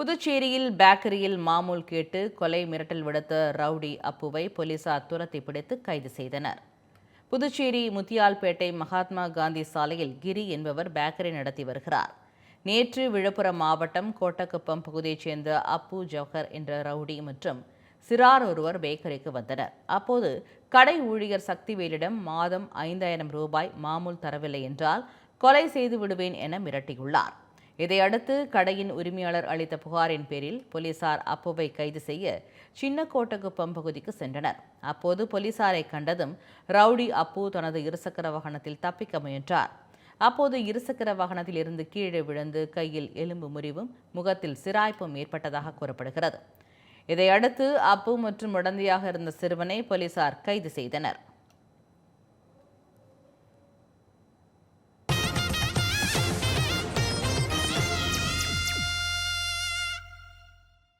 புதுச்சேரியில் பேக்கரியில் மாமூல் கேட்டு கொலை மிரட்டல் விடுத்த ரவுடி அப்புவை போலீசார் துரத்தி பிடித்து கைது செய்தனர். புதுச்சேரி முத்தியால்பேட்டை மகாத்மா காந்தி சாலையில் கிரி என்பவர் பேக்கரி நடத்தி வருகிறார். நேற்று விழுப்புரம் மாவட்டம் கோட்டக்குப்பம் பகுதியைச் சேர்ந்த அப்பு ஜவஹர் என்ற ரவுடி மற்றும் சிறார் ஒருவர் பேக்கரிக்கு வந்தனர். அப்போது கடை ஊழியர் சக்திவேலிடம் மாதம் ஐந்தாயிரம் ரூபாய் மாமூல் தரவில்லை என்றால் கொலை செய்து விடுவேன் என மிரட்டியுள்ளார். இதையடுத்து கடையின் உரிமையாளர் அளித்த புகாரின் பேரில் போலீசார் அப்புவை கைது செய்ய சின்ன கோட்டகுப்பம் பகுதிக்கு சென்றனர். அப்போது போலீசாரை கண்டதும் ரவுடி அப்பு தனது இருசக்கர வாகனத்தில் தப்பிக்க முயன்றார். அப்போது இருசக்கர வாகனத்தில் இருந்து கீழே விழுந்து கையில் எலும்பு முறிவும் முகத்தில் சிராய்ப்பும் ஏற்பட்டதாக கூறப்படுகிறது. இதையடுத்து அப்பு மற்றும் உடந்தையாக இருந்த சிறுவனை போலீசார் கைது செய்தனர்.